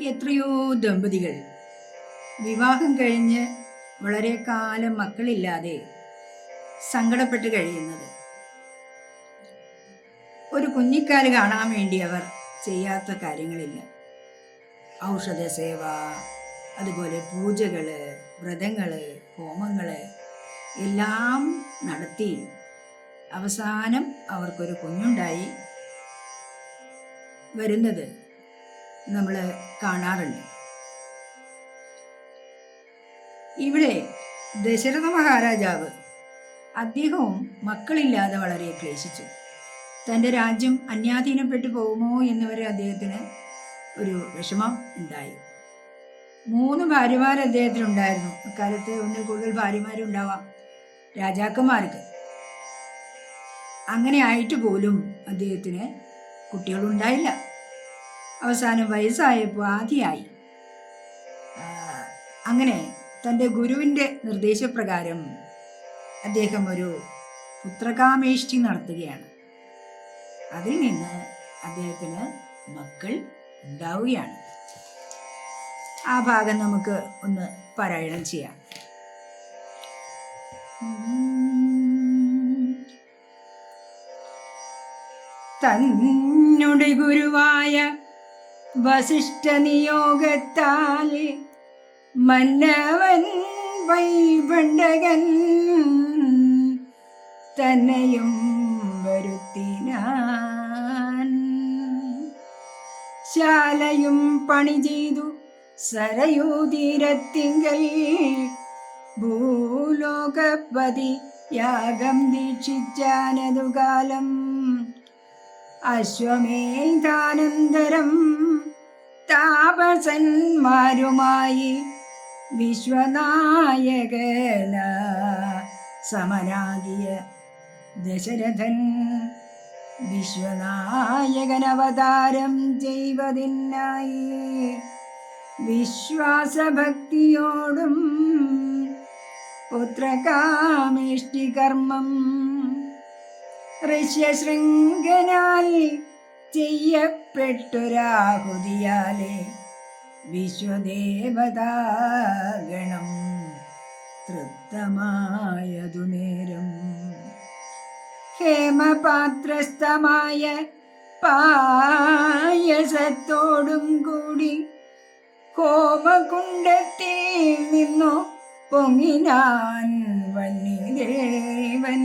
എത്രയോ ദമ്പതികൾ. വിവാഹം കഴിഞ്ഞ് വളരെ കാലം മക്കളില്ലാതെ സങ്കടപ്പെട്ട് കഴിയുന്നത്. ഒരു കുഞ്ഞിക്കാൽ കാണാൻ വേണ്ടി അവർ ചെയ്യാത്ത കാര്യങ്ങളില്ല. ഔഷധ സേവ അതുപോലെ പൂജകൾ വ്രതങ്ങൾ ഹോമങ്ങൾ എല്ലാം നടത്തി അവസാനം അവർക്കൊരു കുഞ്ഞുണ്ടായി വരുന്നത്. നമ്മൾ കാണാറുണ്ട്. ഇവിടെ ദശരഥ മഹാരാജാവ് അദ്ദേഹവും മക്കളില്ലാതെ വളരെ ക്ലേശിച്ചു. തന്റെ രാജ്യം അന്യാധീനപ്പെട്ടു പോകുമോ എന്നുവരെ അദ്ദേഹത്തിന് ഒരു വിഷമം ഉണ്ടായി. മൂന്ന് ഭാര്യമാർ അദ്ദേഹത്തിനുണ്ടായിരുന്നു അക്കാലത്ത് ഒന്നിൽ കൂടുതൽ ഭാര്യമാരുണ്ടാവാം രാജാക്കന്മാർക്ക്. അങ്ങനെ ആയിട്ട് പോലും അദ്ദേഹത്തിന് കുട്ടികളുണ്ടായില്ല. അവസാനം വയസ്സായപ്പോൾ ആദ്യമായി. അങ്ങനെ തന്റെ ഗുരുവിന്റെ നിർദ്ദേശപ്രകാരം അദ്ദേഹം ഒരു പുത്രകാമേഷ്ടി നടത്തുകയാണ്. അതിൽ നിന്ന് അദ്ദേഹത്തിന് മക്കൾ ഉണ്ടാവുകയാണ്. ആ ഭാഗം നമുക്ക് ഒന്ന് പാരായണം ചെയ്യാം. തന്നുടെ ഗുരുവായ വസിഷ്ഠ നിയോഗത്താൽ മന്നവൻ വൈപണ്ടകൻ തന്നെയും വരുത്തിനാൻ. ശാലയും പണി ചെയ്തു സരയൂതീരത്തിങ്കൽ ഭൂലോകപതി യാഗം ദീക്ഷിച്ചാനതു കാലം അശ്വമേധാനന്തരം താപസന്മാരുമായി വിശ്വനായകന സമനാകിയ ദശരഥൻ വിശ്വനായകനവതാരം ചെയ്വതിനായി വിശ്വാസഭക്തിയോടും പുത്രകാമേഷ്ടി കർമ്മം ഋഷ്യശൃംഖനാൽ ചെയ്യപ്പെട്ടൊരാഹുതിയാലെ വിശ്വദേവതാഗണം തൃപ്തമായതു നേരം. ഹേമപാത്രസ്ഥമായ പായസത്തോടും കൂടി കോപകുണ്ടത്തിൽ നിന്നു പൊങ്ങിനാൻ വന്യദേവൻ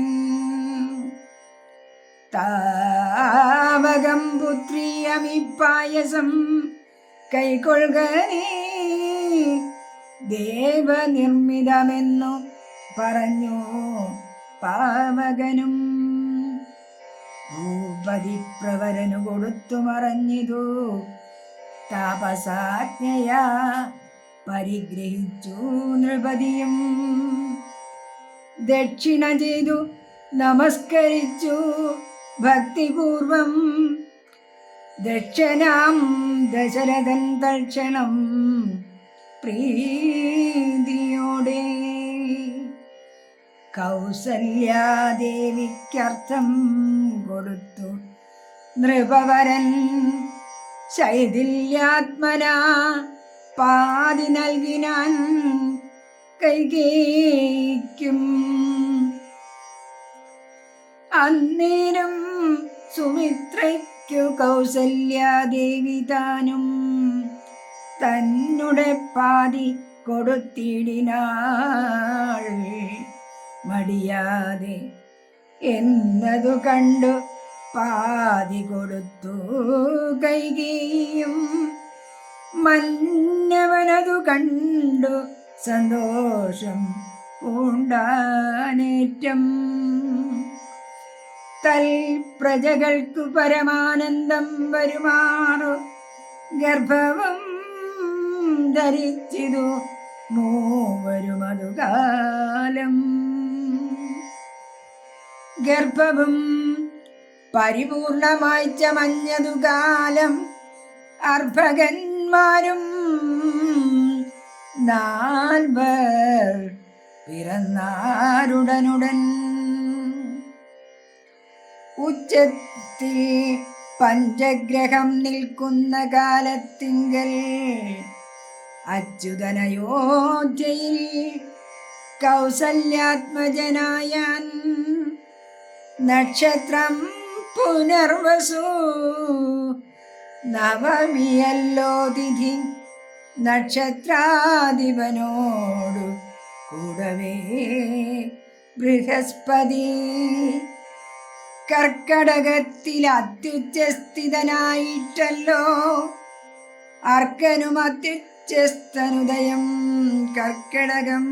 താവകം പുത്രിയമിപ്പായസം കൈക്കൊള്ളുക നീ ദേവനിർമ്മിതമെന്നു പറഞ്ഞു പാവകനും. ഭൂപതിപ്രവരനു കൊടുത്തു മറഞ്ഞിതു. താപസാജ്ഞയാ പരിഗ്രഹിച്ചു നൃപതിയും. ദക്ഷിണ ചെയ്തു നമസ്കരിച്ചു ഭക്തിപൂർവം ദക്ഷനാം ദശരഥൻ തക്ഷണം പ്രീതിയോടെ. കൗസല്യാദേവിക്കർത്ഥം കൊടുത്തു നൃപവരൻ. ശൈതില്യാത്മന പാതി നൽകിനാൻ കൈകേക്കും. അന്നേരം സുമിത്രയ്ക്കു കൗസല്യാദേവി താനും തന്നുടെ പാതി കൊടുത്തിടിനാൾ. മടിയാതെ എന്നതു കണ്ടു പാതി കൊടുത്തു കൈകേയും. മന്നവനതു കണ്ടു സന്തോഷം പൂണ്ടാനേറ്റം. തൽ പ്രജകൾക്കു പരമാനന്ദം വരുമാറു. ഗർഭവും ധരിച്ചിതു മൂവരുമതു കാലം ഗർഭവും പരിപൂർണമായി ചമഞ്ഞതു കാലം അർഭകന്മാരും നാൽവർ പിറന്നാരുടനുടൻ ഉച്ചത്തിൽ പഞ്ചഗ്രഹം നിൽക്കുന്ന കാലത്തിങ്കൽ അച്യുതനയോധ്യയിൽ കൗസല്യാത്മജനായാൻ നക്ഷത്രം പുനർവസു. നവമിയല്ലോ തിഥി നക്ഷത്രാധിപനോടു കൂടവേ ബൃഹസ്പതി. കർക്കടകത്തിൽ അത്യുച്ചസ്ഥിതനായിട്ടല്ലോ. അർക്കനും അത്യുച്ചസ്ഥനുദയം കർക്കടകം.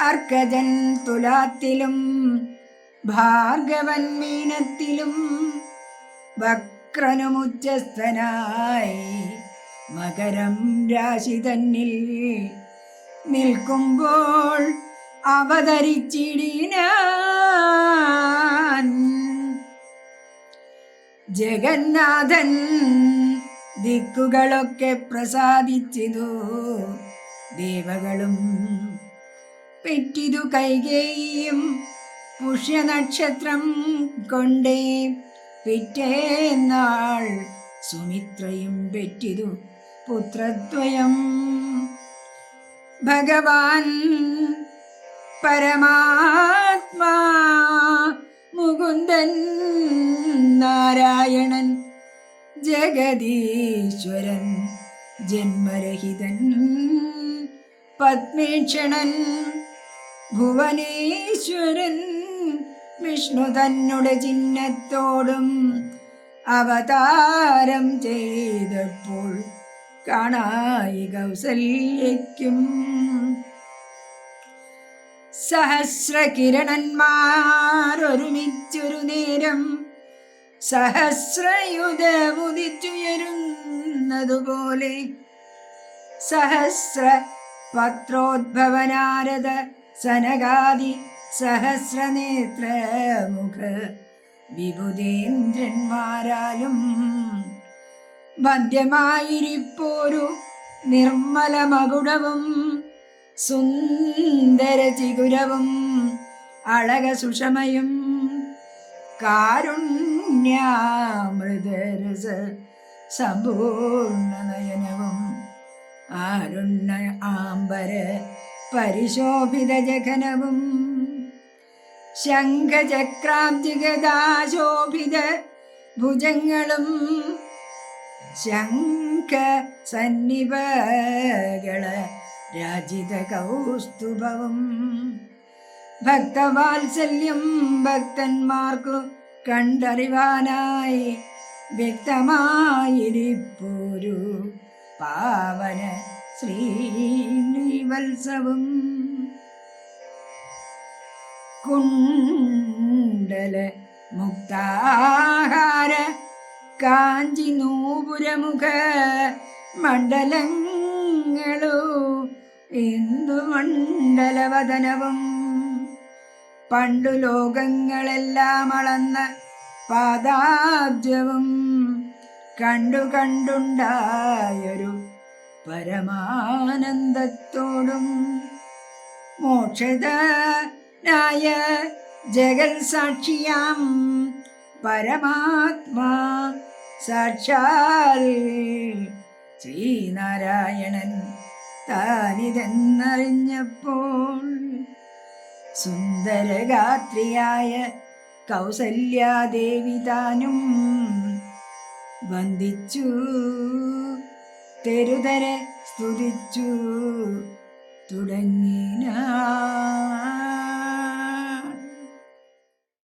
അർക്കജൻ തുലാത്തിലും ഭാർഗവൻ മീനത്തിലും വക്രനുമുച്ചസ്ഥനായി മകരം രാശി തന്നിൽ നിൽക്കുമ്പോൾ അവതരിച്ചിടിനാൻ. ജഗന്നാഥൻ ദിക്കുകളൊക്കെ പ്രസാദിച്ചിതു ദേവകളും പെറ്റിതു കൈകേയും പുഷ്യനക്ഷത്രം കൊണ്ടേ പിറ്റേന്നാൾ സുമിത്രയും പെറ്റിതു പുത്രദ്വയം. ഭഗവാൻ പരമാത്മാ മുകുന്ദൻ നാരായണൻ ജഗദീശ്വരൻ ജന്മരഹിതൻ പത്മേക്ഷണൻ ഭുവനേശ്വരൻ വിഷ്ണു തന്നുടെ ചിഹ്നത്തോടും അവതാരം ചെയ്തപ്പോൾ കാണായി കൗസല്യയ്ക്കും സഹസ്ര കിരണന്മാർ ഒരുമിച്ചൊരു നേരം സഹസ്രയുധമുദിച്ചുയരുന്നതുപോലെ സഹസ്ര പത്രോദ്ഭവനാരദ സനകാദി സഹസ്രനേത്ര മുഖ വിഭുതേന്ദ്രന്മാരാലും വന്ധ്യമായിരിപ്പോരു നിർമ്മല മകുടവും സുന്ദര ചിഗുരവും അളക സുഷമയും കാരുണ്യാമൃതരസ സമ്പൂർണ നയനവും ആരുണ്യ ആംബര പരിശോഭിത ജഘനവും ശംഖചക്രാന്തികദാശോഭിത ഭുജങ്ങളും ശംഖ സന്നിപകള രാജിത കൗസ്തുഭവം ഭക്തവാത്സല്യം ഭക്തന്മാർക്കു കണ്ടറിവാനായി വ്യക്തമായിരിപ്പോരു പാവന ശ്രീവത്സവം കുണ്ടല മുക്താഹാര കാഞ്ചി നൂപുരമുഖ മണ്ഡലങ്ങളോ എന്തു മണ്ഡലവദനവും? പണ്ടു ലോകങ്ങളെല്ലാം അളന്ന പാദാബ്ജവും കണ്ടു കണ്ടുണ്ടായൊരു പരമാനന്ദത്തോടും മോക്ഷതായ ജഗൽ സാക്ഷിയാം പരമാത്മാ സാക്ഷാൽ ശ്രീനാരായണൻ. താനിതെന്നറിഞ്ഞപ്പോൾ സുന്ദരഗാത്രിയായ കൗസല്യാദേവി താനും വന്ദിച്ചു. തെരുതരെ സ്തുതിച്ചു. തുടങ്ങിനാൾ